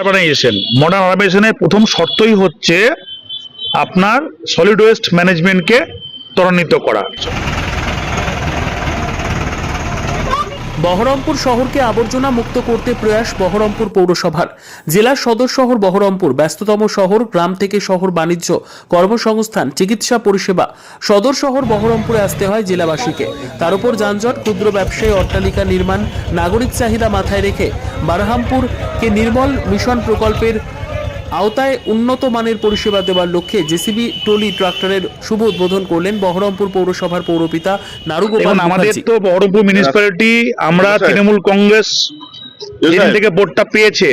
Urbanisation modern আরবানাইজেশনের প্রথম শর্তই হচ্ছে আপনার সলিড ওয়েস্ট ম্যানেজমেন্টকে ত্বরান্বিত করা। বহরমপুর শহরকে আবর্জনা মুক্ত করতে প্রয়াস বহরমপুর পৌরসভার। জেলার সদর শহর বহরমপুর, ব্যস্ততম শহর, গ্রাম থেকে শহর বাণিজ্য, কর্মসংস্থান, চিকিৎসা পরিষেবা। সদর শহর বহরমপুরে আসতে হয় জেলাবাসীকে। তার উপর যানজট, ক্ষুদ্র ব্যবসায়ী অট্টালিকা নির্মাণ, নাগরিক চাহিদা মাথায় রেখে বারহামপুরকে নির্মল মিশন প্রকল্পের আওতায় উন্নত মানের পরিষেবা দেওয়ার লক্ষ্যে জেসিবি টলি ট্রাক্টরের শুভ উদ্বোধন করলেন বহরমপুর পৌরসভার পৌরপিতা নারুগোপাল আমাদের তো বহরমপুর মিউনিসিপ্যালিটি আমরা তৃণমূল কংগ্রেস যেদিন থেকে বোর্ডটা পেয়েছে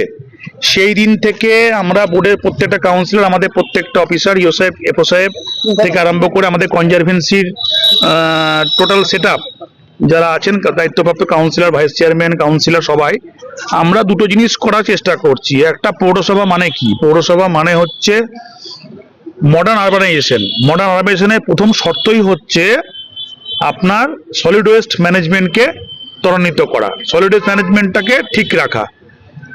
সেই দিন থেকে আমরা বোর্ডের প্রত্যেকটা কাউন্সিলর আমাদের প্রত্যেকটা অফিসার ইও সাহেব এফও সাহেব থেকে আরম্ভ করে আমাদের কনজারভেন্সির টোটাল সেট যারা আছেন দায়িত্বপ্রাপ্ত কাউন্সিলর ভাইস চেয়ারম্যান কাউন্সিলর সবাই আমরা দুটো জিনিস করার চেষ্টা করছি। একটা পৌরসভা মানে কি? পৌরসভা মানে হচ্ছে মডার্ন আরবানাইজেশন মডার্ন আরবানাইজেশনের প্রথম শর্তই হচ্ছে আপনার সলিড ওয়েস্ট ম্যানেজমেন্টকে ত্বরান্বিত করা। সলিড ওয়েস্ট ম্যানেজমেন্টটাকে ঠিক রাখা।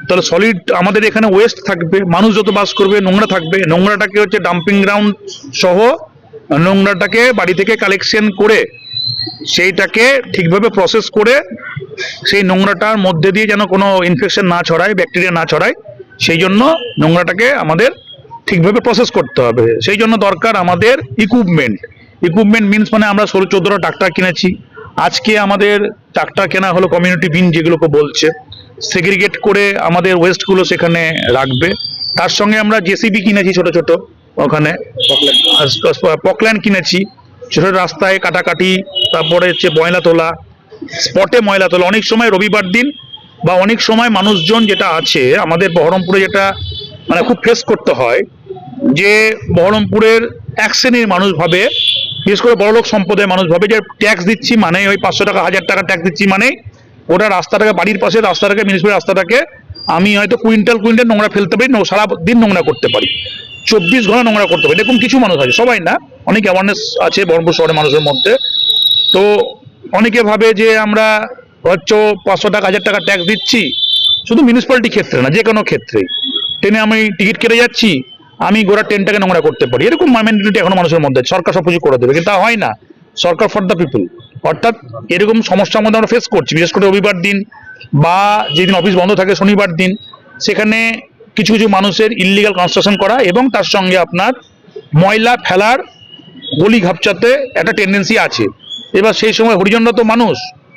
তাহলে সলিড আমাদের এখানে ওয়েস্ট থাকবে, মানুষ যত বাস করবে, নোংরা থাকবে। নোংরাটাকে হচ্ছে ডাম্পিং গ্রাউন্ড সহ নোংরাটাকে বাড়ি থেকে কালেকশন করে সেইটাকে ঠিকভাবে প্রসেস করে সেই নোংরাটার মধ্যে দিয়ে যেন কোনো ইনফেকশন না ছড়ায় ব্যাকটেরিয়া না ছড়ায় সেই জন্য নোংরাটাকে আমাদের ঠিকভাবে প্রসেস করতে হবে। সেই জন্য দরকার আমাদের ইকুইপমেন্ট ইকুইপমেন্ট মিনস মানে আমরা ষোলো চোদ্দোটা ট্রাক্টর কিনেছি। আজকে আমাদের ট্রাক্টর কেনা হলো কমিউনিটি বিন যেগুলোকে বলছে। সেগ্রিগেট করে আমাদের ওয়েস্টগুলো সেখানে রাখবে। তার সঙ্গে আমরা জেসিবি কিনেছি ছোট ছোট ওখানে। পকল্যান্ড কিনেছি। ছোট রাস্তায় কাটাকাটি, তারপরে হচ্ছে ময়লা তোলা, স্পটে ময়লা তোলা। অনেক সময় রবিবার দিন বা অনেক সময় মানুষজন যেটা আছে, আমাদের বহরমপুরে যেটা মানে খুব ফেস করতে হয়, যে বহরমপুরের এক শ্রেণির মানুষ ভাবে, বিশেষ করে বড়লোক সম্পদের মানুষ ভাবে যে ট্যাক্স দিচ্ছি মানে ওই পাঁচশো টাকা, হাজার টাকা ট্যাক্স দিচ্ছি মানে ওটা রাস্তাটাকে, বাড়ির পাশে রাস্তাটাকে মিউনিসিপ্যাল রাস্তাটাকে আমি হয়তো কুইন্টাল কুইন্টাল নোংরা ফেলতে পারি, সারা দিন নোংরা করতে পারি। চব্বিশ ঘণ্টা নোংরা করতে পারি এরকম কিছু মানুষ আছে, সবাই না, অনেক অ্যাওয়ারনেস আছে বহরমপুর শহরের মানুষের মধ্যে। তো অনেকে ভাবে যে আমরা হচ্ছে পাঁচশো টাকা, হাজার টাকা ট্যাক্স দিচ্ছি। শুধু মিউনিসিপ্যালিটি ক্ষেত্রে না যে কোনো ক্ষেত্রেই ট্রেনে আমি টিকিট কেটে যাচ্ছি, আমি গোড়া ট্রেনটাকে নোংরা করতে পারি। এরকম মেন্টালিটি এখনও মানুষের মধ্যে সরকার সব কিছু করে দেবে, কিন্তু তা হয় না। সরকার ফর দ্য পিপল অর্থাৎ এরকম সমস্যার মধ্যে আমরা ফেস করছি। বিশেষ করে রবিবার দিন বা যেদিন অফিস বন্ধ থাকে শনিবার দিন, সেখানে কিছু কিছু মানুষের ইলিগাল কনস্ট্রাকশন করা এবং তার সঙ্গে আপনার ময়লা ফেলার গলি ঘাপচাতে একটা টেন্ডেন্সি আছে। এবার সেই সময় হরিজনরা তো মানুষ।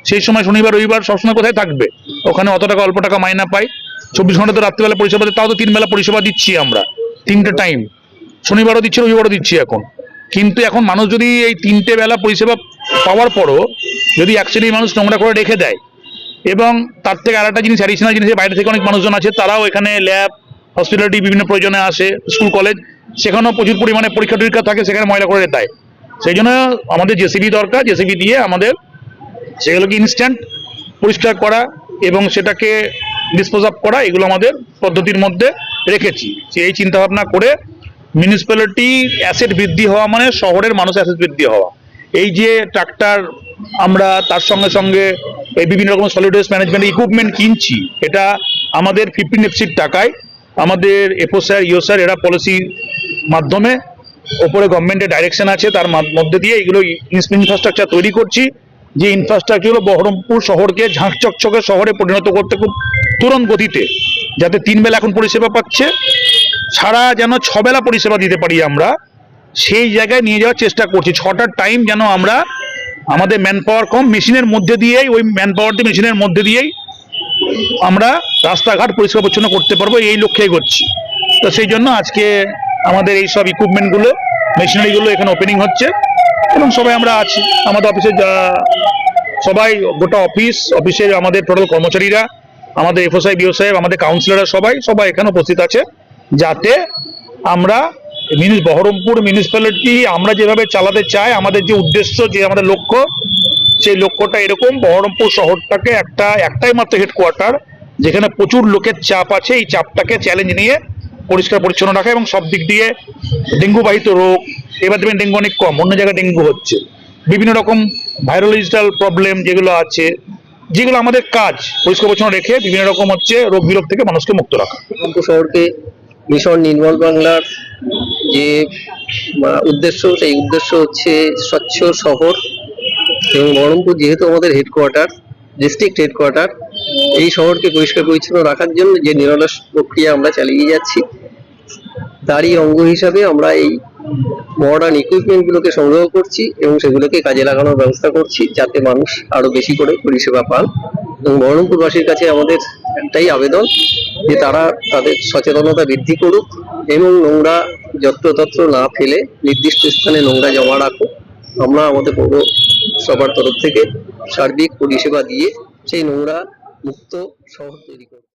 সেই সময় শনিবার, রবিবার সবসময় কোথায় থাকবে? ওখানে অত টাকা, অল্প টাকা মাইনা পাই চব্বিশ ঘণ্টা তো রাত্রিবেলা পরিষেবা তাও তো তিন বেলা পরিষেবা দিচ্ছি আমরা। তিনটে টাইম শনিবারও দিচ্ছি, রবিবারও দিচ্ছি এখন। কিন্তু এখন মানুষ যদি এই তিনটে বেলা পরিষেবা পাওয়ার পরও যদি শ্রেণির মানুষ নোংরা করে রেখে দেয় এবং তার থেকে আরেকটা জিনিস অ্যাডিশনাল জিনিস বাইরে থেকে অনেক মানুষজন আছে, তারাও এখানে ল্যাব হসপিটালিটি বিভিন্ন প্রয়োজনে আসে, স্কুল, কলেজ, সেখানেও প্রচুর পরিমাণে পরীক্ষা টরীক্ষা থাকে, সেখানে ময়লা করে দেয়। সেই জন্য আমাদের জেসিবি দরকার, জেসিবি দিয়ে আমাদের সেগুলোকে ইনস্ট্যান্ট পরিষ্কার করা এবং সেটাকে ডিসপোজ অফ করা, এগুলো আমাদের পদ্ধতির মধ্যে রেখেছি। এই চিন্তা ভাবনা করে মিউনিসিপ্যালিটি অ্যাসেট বৃদ্ধি হওয়া মানে শহরের মানুষ অ্যাসেট বৃদ্ধি হওয়া। এই যে ট্রাক্টর আমরা তার সঙ্গে সঙ্গে এই বিভিন্ন রকম সলিড ওয়েস্ট ম্যানেজমেন্ট ইকুইপমেন্ট কিনছি, এটা আমাদের ফিফটিন এফসির টাকায় আমাদের এফও স্যার ইও স্যার এরা পলিসির মাধ্যমে ওপরে গভর্নমেন্টের ডাইরেকশন আছে, তার মধ্যে দিয়ে এগুলো ইনফ্রাস্ট্রাকচার তৈরি করছি। যে ইনফ্রাস্ট্রাকচারগুলো বহরমপুর শহরকে ঝাঁকচকচকে শহরে পরিণত করতে খুব তুরন্ত গতিতে, যাতে তিন বেলা এখন পরিষেবা পাচ্ছে ছাড়া যেন ছবেলা পরিষেবা দিতে পারি আমরা, সেই জায়গায় নিয়ে যাওয়ার চেষ্টা করছি। ছটার টাইম যেন আমরা আমাদের ম্যান পাওয়ার কম মেশিনের মধ্যে দিয়েই, ওই ম্যান পাওয়ার দিয়ে মেশিনের মধ্যে দিয়েই আমরা রাস্তাঘাট পরিষ্কার পরিচ্ছন্ন করতে পারব, এই লক্ষ্যে করছি। তো সেই জন্য আজকে আমাদের এই সব ইকুইপমেন্টগুলো মেশিনারিগুলো এখানে ওপেনিং হচ্ছে এবং সবাই আমরা আছি। আমাদের অফিসে যা, সবাই, গোটা অফিস অফিসের আমাদের টোটাল কর্মচারীরা, আমাদের এফও সাহেব বিও সাহেব আমাদের কাউন্সিলররা সবাই সবাই এখানে উপস্থিত আছে যাতে আমরা বহরমপুর মিউনিসিপ্যালিটি আমরা যেভাবে চালাতে চাই, আমাদের যে উদ্দেশ্য, যে আমাদের লক্ষ্য সেই লক্ষ্যটা এরকম, বহরমপুর শহরটাকে একটা, একটাই মাত্র হেডকোয়ার্টার যেখানে প্রচুর লোকের চাপ আছে। এই চাপটাকে চ্যালেঞ্জ নিয়ে পরিষ্কার পরিচ্ছন্ন রাখা এবং সব দিক দিয়ে ডেঙ্গু বাহিত রোগ, এবার দেখবেন ডেঙ্গু অনেক কম, অন্য জায়গায় ডেঙ্গু হচ্ছে। বিভিন্ন রকম ভাইরোলজিক্যাল প্রবলেম যেগুলো আছে, যেগুলো আমাদের কাজ, পরিষ্কার পরিচ্ছন্ন রেখে বিভিন্ন রকম হচ্ছে রোগ বিরোগ থেকে মানুষকে মুক্ত রাখা। শহরকে মিশন নির্মল বাংলার যে উদ্দেশ্য, সেই উদ্দেশ্য হচ্ছে স্বচ্ছ শহর এবং বহরমপুর যেহেতু আমাদের হেডকোয়ার্টার ডিস্ট্রিক্ট হেডকোয়ার্টার এই শহরকে পরিষ্কার পরিচ্ছন্ন রাখার জন্য যে নিরলস প্রক্রিয়া আমরা চালিয়ে যাচ্ছি, তারই অঙ্গ হিসাবে আমরা এই মডার্ন ইকুইপমেন্টগুলোকে সংগ্রহ করছি এবং সেগুলোকে কাজে লাগানোর ব্যবস্থা করছি যাতে মানুষ আরও বেশি করে পরিষেবা পান। এবং বহরমপুরবাসীর কাছে আমাদের একটাই আবেদন যে তারা তাদের সচেতনতা বৃদ্ধি করুক এবং নোংরা যত্রতত্র না ফেলে নির্দিষ্ট স্থানে নোংরা জমা রাখুক। আমরা আমাদের পৌরসভার তরফ থেকে সার্বিক পরিষেবা দিয়ে সেই নোংরা মুক্ত শহর তৈরি করব।